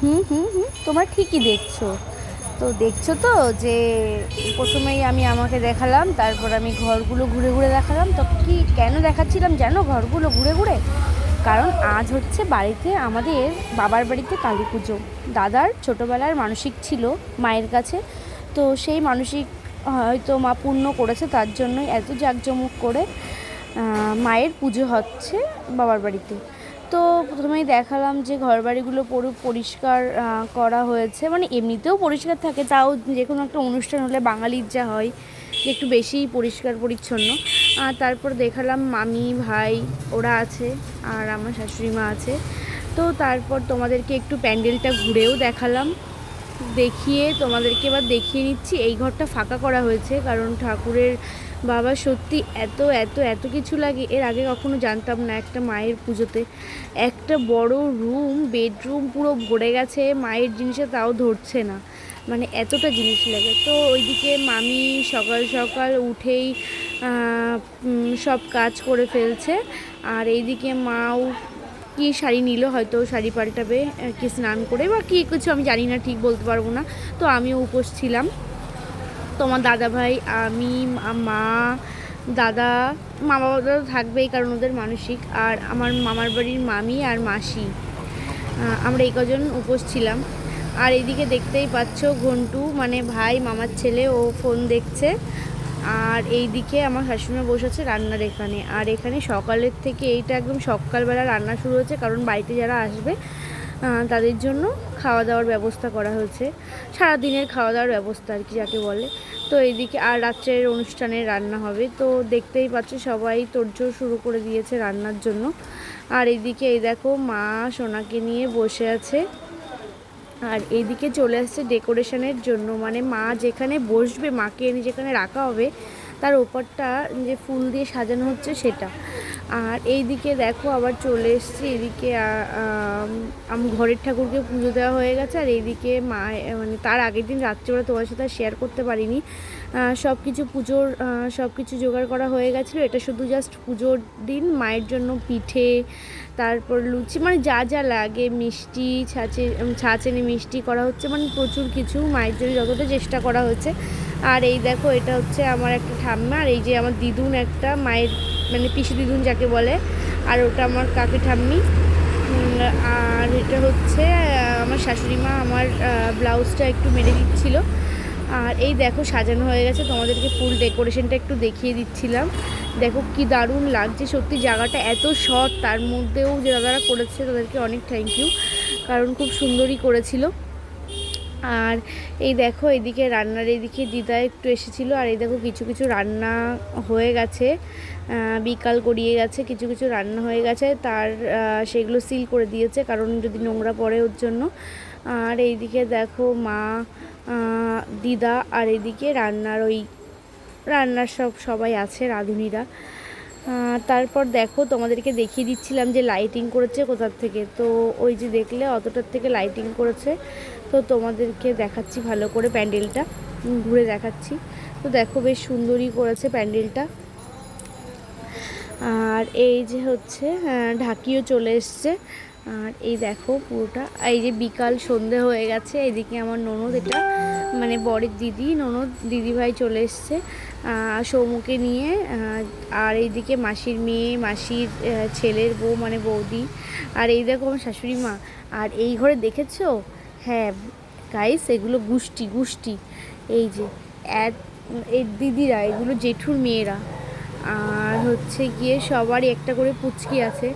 হুম হুম হুম, তোমরা ঠিকই দেখছ। তো দেখছ তো যে প্রথমেই আমি আমাকে দেখালাম, তারপর আমি ঘরগুলো ঘুরে ঘুরে দেখালাম। তো কি কেন দেখাচ্ছিলাম জানো? ঘরগুলো ঘুরে ঘুরে? কারণ আজ হচ্ছে বাড়িতে আমাদের বাবার বাড়িতে কালী পুজো। দাদার ছোটোবেলার মানসিক ছিল মায়ের কাছে। তো সেই মানসিক হয়তো মা পূর্ণ করেছে, তার জন্যই এত জাঁকজমক করে মায়ের পুজো হচ্ছে বাবার বাড়িতে। তো প্রথমেই দেখালাম যে ঘর বাড়িগুলো পুরো পরিষ্কার করা হয়েছে। মানে এমনিতেও পরিষ্কার থাকে, তাও যে কোনো একটা অনুষ্ঠান হলে বাঙালির যা হয় একটু বেশিই পরিষ্কার, পরিচ্ছন্ন। আর তারপর দেখালাম মামি, ভাই, ওরা আছে, আর আমার শাশুড়ি মা আছে। তো তারপর তোমাদেরকে একটু প্যান্ডেলটা ঘুরেও দেখালাম। দেখিয়ে তোমাদেরকে এবার দেখিয়ে নিচ্ছি, এই ঘরটা ফাঁকা করা হয়েছে, কারণ ঠাকুরের বাবা, সত্যি এত এত এত কিছু লাগে। এর আগে কখনো জানতাম না একটা মায়ের পুজোতে। একটা বড় রুম বেডরুম পুরো ভরে গেছে, মায়ের জিনিসে তাও ধরছে না। মানে এতটা জিনিস লাগে। তো ওইদিকে মামি সকাল সকাল উঠেই সব কাজ করে ফেলছে। আর এইদিকে মাও কি শাড়ি নিল হয়তো শাড়ি পাল্টাবে কি স্নান করে বা কী কিছু আমি জানি না, ঠিক বলতে পারব না। তো আমিও উপোস ছিলাম। তোমার দাদা ভাই, আমি মা- দাদা মা বাবা থাকবেই কারণ ওদের মানসিক। আর আমার মামার বাড়ির মামি আর মাসি। আমরা এই কজন উপোস ছিলাম। আর এইদিকে দেখতেই পাচ্ছ ঘন্টু মানে ভাই, মামার ছেলে, ও ফোন দেখছে। আর এই দিকে আমার শাশুড়ি বসে আছে রান্নার এখানে। আর এখানে সকালের থেকে এইটা একদম সকালবেলা রান্না শুরু হয়েছে, কারণ বাড়িতে যারা আসবে তাদের জন্য খাওয়া দাওয়ার ব্যবস্থা করা হয়েছে। সারাদিনের খাওয়া দাওয়ার ব্যবস্থা আর কি যাকে বলে। তো এইদিকে আর রাত্রের অনুষ্ঠানে রান্না হবে। তো দেখতেই পাচ্ছ সবাই তোড়জোড় শুরু করে দিয়েছে রান্নার জন্য। আর এইদিকে এই দেখো মা সোনাকে নিয়ে বসে আছে। আর এইদিকে চলে আসছে ডেকোরেশনের জন্য। মানে মা যেখানে বসবে, মাকে এনে যেখানে রাখা হবে, তার ওপরটা যে ফুল দিয়ে সাজানো হচ্ছে সেটা। আর এইদিকে দেখো আবার চলে এসছে এদিকে আম, ঘরের ঠাকুরকে পুজো দেওয়া হয়ে গেছে। আর এইদিকে মা মানে তার আগের দিন রাত্রেবেলা তোমার সাথে শেয়ার করতে পারিনি। সব কিছু পুজোর সব কিছু জোগাড় করা হয়ে গেছিল। এটা শুধু জাস্ট পুজোর দিন মায়ের জন্য পিঠে তারপর লুচি মানে যা যা লাগে মিষ্টি ছাঁচে ছাঁচেনে মিষ্টি করা হচ্ছে মানে প্রচুর কিছু মায়ের জন্য যতটা চেষ্টা করা হয়েছে। আর এই দেখো এটা হচ্ছে আমার একটা ঠাম্মা। আর এই যে আমার দিদুন একটা মায়ের মানে পিসি দিদুন যাকে বলে, আর ওটা আমার কাকি ঠাম্মি। আর এটা হচ্ছে আমার শাশুড়ি মা আমার ব্লাউজটা একটু মেরে দিচ্ছিল। আর এই দেখো সাজানো হয়ে গেছে, তোমাদেরকে ফুল ডেকোরেশনটা একটু দেখিয়ে দিচ্ছিলাম। দেখো কি দারুণ লাগছে, সত্যি জায়গাটা এত শর্ট, তার মধ্যেও যে দাদারা করেছে তাদেরকে অনেক থ্যাংক ইউ কারণ খুব সুন্দরই করেছিল। আর এই দেখো এদিকে রান্নার এদিকে দিদা একটু এসেছিল, আর এই দেখো কিছু কিছু রান্না হয়ে গেছে। বিকাল গড়িয়ে গেছে, কিছু কিছু রান্না হয়ে গেছে, তার সেগুলো সিল করে দিয়েছে, কারণ যদি নোংরা পড়ে ওর জন্য। আর এইদিকে দেখো মা দিদা, আর এদিকে রান্নার ওই, রান্নার সব সবাই আছে, রাঁধুনিরা। তারপর দেখো তোমাদেরকে দেখিয়ে দিচ্ছিলাম যে লাইটিং করেছে কোথার থেকে। তো ওই যে দেখলে অতটার থেকে লাইটিং করেছে। তো তোমাদেরকে দেখাচ্ছি ভালো করে প্যান্ডেলটা, ঘুরে দেখাচ্ছি। তো দেখো বেশ সুন্দরই করেছে প্যান্ডেলটা। আর এই যে হচ্ছে ঢাকিও চলে এসছে। আর এই দেখো পুরোটা, এই যে বিকাল সন্ধে হয়ে গেছে এদিকে আমার ননদ এটা মানে বরের দিদি, ননদ, দিদিভাই চলে এসছে সৌমুকে নিয়ে আর এইদিকে মাসির মেয়ে, মাসির ছেলের বউ মানে বৌদি, আর এই দেখো আমার শাশুড়ি মা, আর এই ঘরে দেখেছ? হ্যাঁ গাইস এগুলো গুষ্টি গুষ্টি এই যে এক দিদিরা, এগুলো জেঠুর মেয়েরা আর হচ্ছে গিয়ে সবারই একটা করে পুচকি আছে।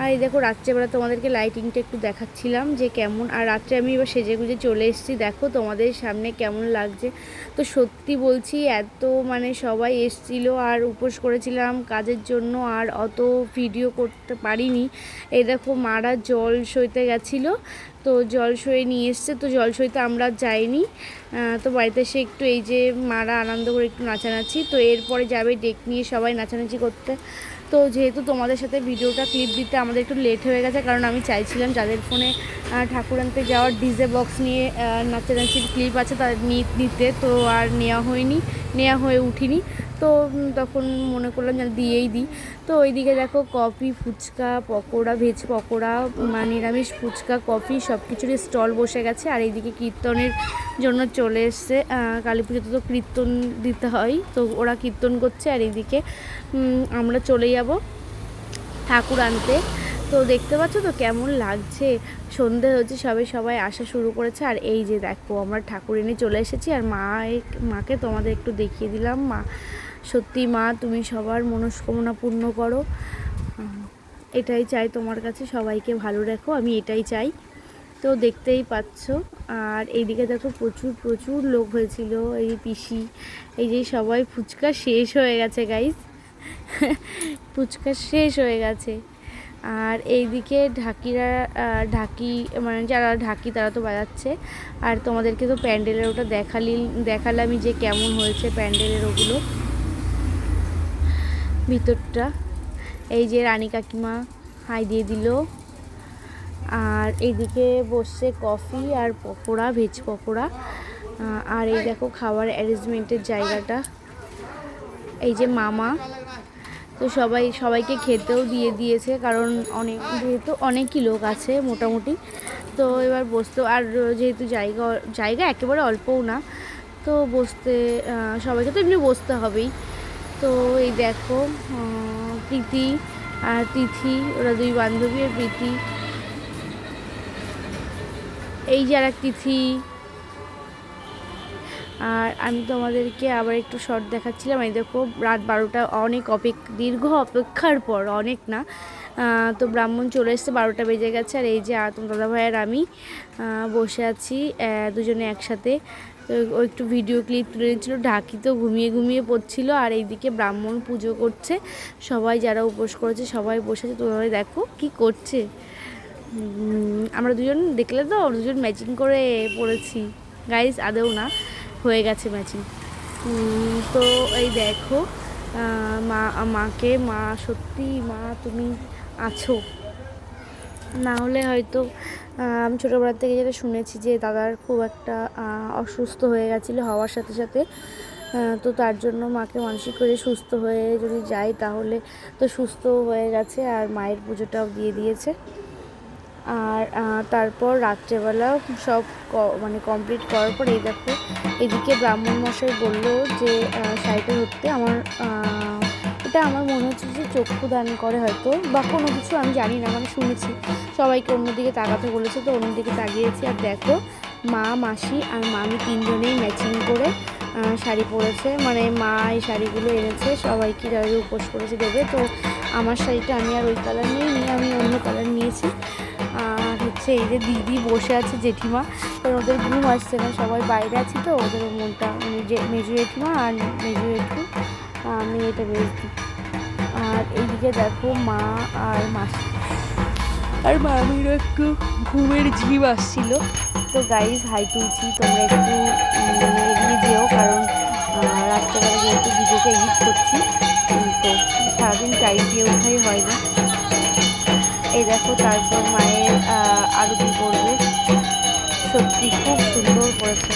আর এই দেখো রাত্রেবেলা তোমাদেরকে লাইটিংটা একটু দেখাচ্ছিলাম যে কেমন, আর রাত্রে আমি এবার সেজে গুজে চলে এসেছি। দেখো তোমাদের সামনে কেমন লাগছে। তো সত্যি বলছি, এত মানে সবাই এসছিল আর উপোস করেছিলাম কাজের জন্য, আর অত ভিডিও করতে পারিনি। এই দেখো মারা জল সইতে গেছিল, তো জল সয়ে নিয়ে এসছে। তো জল সইতে আমরা যাইনি। তো বাড়িতে এসে একটু এই যে মারা আনন্দ করে একটু নাচানাচি। তো এরপরে যাবে ডেক নিয়ে সবাই নাচানাচি করতে। তো যেহেতু তোমাদের সাথে ভিডিওটা ক্লিপ দিতে আমাদের একটু লেট হয়ে গেছে, কারণ আমি চাইছিলাম যাদের ফোনে ঠাকুর আনতে যাওয়ার ডিজে বক্স নিয়ে নাচানাচির ক্লিপ আছে তাদের নিতে, তো আর নেওয়া হয়নি, নেওয়া হয়ে উঠিনি। তো তখন মনে করলাম যেন দিয়েই দিই। তো ওইদিকে দেখো কফি, ফুচকা, পকোড়া ভেজ পকোড়া মানে নিরামিষ ফুচকা, কফি সব কিছুরই স্টল বসে গেছে। আর এইদিকে কীর্তনের জন্য চলে এসছে। কালী পুজোতে তো কীর্তন দিতে হয়, তো ওরা কীর্তন করছে। আর এইদিকে আমরা চলে যাব ঠাকুর আনতে। তো দেখতে পাচ্ছ তো কেমন লাগছে। সন্ধে হচ্ছে সবাই সবাই আসা শুরু করেছে। আর এই যে দেখো, আমরা ঠাকুর এনে চলে এসেছি। আর মা মাকে তোমাদের একটু দেখিয়ে দিলাম। মা সত্যি মা, তুমি সবার মনস্কামনা পূর্ণ করো। এটাই চাই তোমার কাছে, সবাইকে ভালো রেখো, আমি এটাই চাই। তো দেখতেই পাচ্ছ, আর এইদিকে দেখো প্রচুর প্রচুর লোক হয়েছিল, এই পিসি, এই যে সবাই ফুচকা শেষ হয়ে গেছে গাইস ফুচকা শেষ হয়ে গেছে। আর এইদিকে ঢাকিরা ঢাকি মানে যারা ঢাকি তারা তো বাজাচ্ছে। আর তোমাদেরকে তো প্যান্ডেলের ওটা দেখালি, দেখালামই যে কেমন হয়েছে প্যান্ডেলের ওগুলো। ভিতরটা। এই যে রানী কাকিমা হাই দিয়ে দিল। আর এইদিকে বসছে কফি আর পকোড়া, ভেজ পকোড়া। আর এই দেখো খাবার অ্যারেঞ্জমেন্টের জায়গাটা। এই যে মামা। তো সবাই, সবাইকে খেতেও দিয়ে দিয়েছে কারণ অনেক, যেহেতু অনেকই লোক আছে মোটামুটি। তো এবার বসতে আর যেহেতু জায়গা জায়গা একেবারে অল্পও না, তো বসতে সবাইকে তো এমনি বসতে হবেই। তো এই দেখো প্রীতি আর তিথি, ওরা দুই বান্ধবী আর প্রীতি। এই যে আর এক তিথি। আর আমি তোমাদেরকে আবার একটু শর্ট দেখাচ্ছিলাম। এই দেখো, রাত বারোটা অনেক অপেক, দীর্ঘ অপেক্ষার পর, অনেক না? তো ব্রাহ্মণ চলে এসছে, বারোটা বেজে গেছে। আর এই যে আতম দাদা ভাই আর আমি বসে আছি দুজনে একসাথে। ও একটু ভিডিও ক্লিপ তুলে নিচ্ছিল। ঢাকি তো ঘুমিয়ে ঘুমিয়ে পড়ছিল আর এইদিকে ব্রাহ্মণ পুজো করছে। সবাই যারা উপোস করেছে সবাই বসেছে তোমরা দেখো কি করছে। আমরা দুজন দেখলে তো দুজন ম্যাচিং করে পড়েছি। গাইস আদেও না, হয়ে গেছে ম্যাচিং তো এই দেখো মা, মাকে, মা, সত্যি মা, তুমি আছো। না হলে হয়তো আমি ছোটোবেলার থেকে যেটা শুনেছি যে দাদার খুব একটা অসুস্থ হয়ে গেছিল হওয়ার সাথে সাথে তো তার জন্য মাকে মানসিক করে সুস্থ হয়ে যদি যাই তাহলে তো সুস্থ হয়ে গেছে আর মায়ের পুজোটাও দিয়ে দিয়েছে। আর তারপর রাত্রেবেলা সব মানে কমপ্লিট করার পর এই দেখো, এদিকে ব্রাহ্মণ মশাই বলল যে শাড়িটা ধরতে আমার এটা আমার মনে হচ্ছে যে চক্ষু দান করে হয়তো, বা কোনো কিছু আমি জানি না মানে শুনেছি। সবাইকে অন্যদিকে তাকাতে বলেছে তো, অন্যদিকে তাকিয়েছি। আর দেখো, মা, মাসি আর মামি তিনজনেই ম্যাচিং করে শাড়ি পরেছে। মানে মা এই শাড়িগুলো এনেছে, সবাইকে যারা উপোস করেছে দেবে তো আমার শাড়িটা আমি আর ওই কালার নিয়ে নিয়ে আমি অন্য কালার নিয়েছি। আর হচ্ছে এই যে দিদি বসে আছে জেঠিমা তো ওদের ঘুম আসছে না, সবাই বাইরে আছি তো, ওদের মনটা মানে যে মেজু জেঠিমা আর মেজু জেঠু, আমি এটা বেশি আর এইদিকে দেখো মা আর মাসি। আর মামিরও একটু ঘুমের ঝিম আসছিল। তো গাইজ হাই তুলছি তোমরা একটু উম, এগিয়ে যেও কারণ রাত্রেবেলা যেহেতু ভিডিওটা এডিট করছি তো সারাদিন টাইম দিয়ে ওঠাই হয় না। এই দেখো তারপর মায়ের আরতি করবে সত্যি খুব সুন্দর করেছে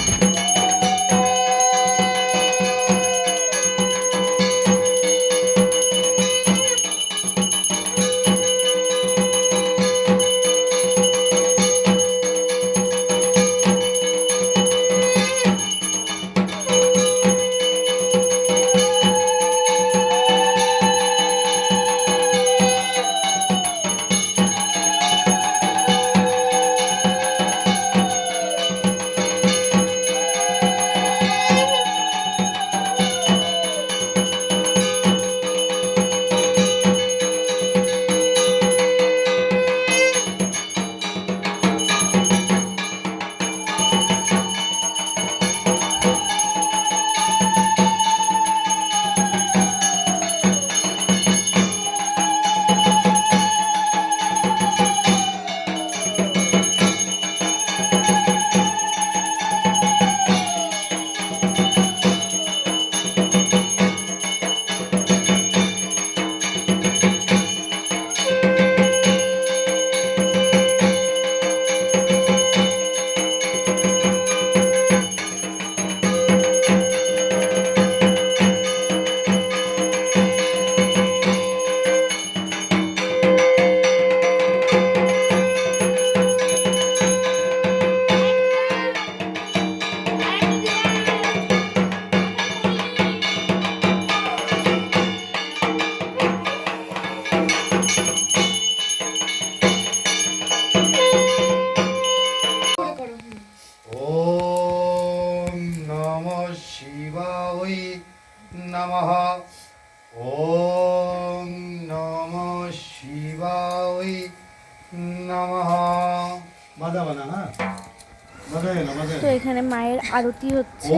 মায়ের আরতি হচ্ছে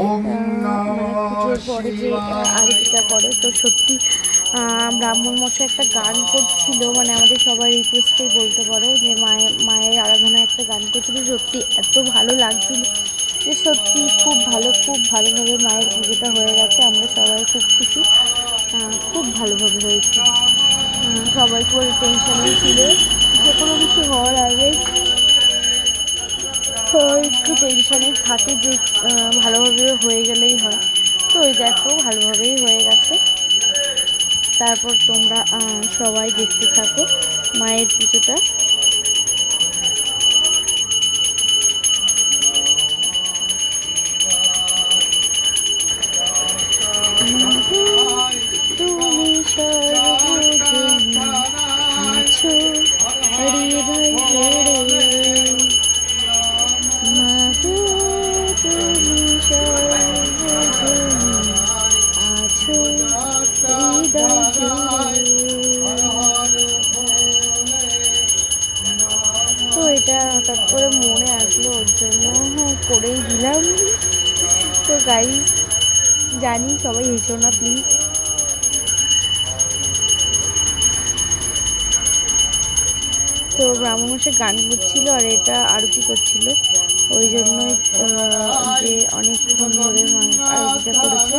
মানে পুজোর পরে যে আরতিটা করে। তো সত্যি ব্রাহ্মণ মশাই একটা গান করছিল মানে আমাদের সবার রিকোয়েস্টেই বলতে পারো যে মায়ের মায়ের আরাধনায় একটা গান করছিল। সত্যি এত ভালো লাগছিল যে সত্যি খুব ভালো খুব ভালোভাবে মায়ের পুজোটা হয়ে গেছে। আমরা সবাই খুব খুশি খুব ভালোভাবে হয়েছে। সবাই খুব টেনশনেই ছিল। যে কোনো কিছু হওয়ার আগে তো একটু টেনশনে থাকে যে ভালোভাবে হয়ে গেলেই হয়। তো ওই দেখো, ভালোভাবেই হয়ে গেছে। তারপর তোমরা সবাই দেখতে থাকো মায়ের পুজোটা। তুমি সর্বজনী আছো। জানি, সবাই হেসো না প্লিজ তো ব্রাহ্মণ মশাই গান করছিল আর এটা আরতি করছিল। ওই জন্যই যে অনেকক্ষণ ধরে আরতিটা করেছে।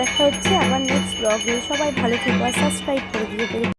দেখা হচ্ছে আবার নেক্সট ব্লগে সবাই ভালো থেকো আর সাবস্ক্রাইব করে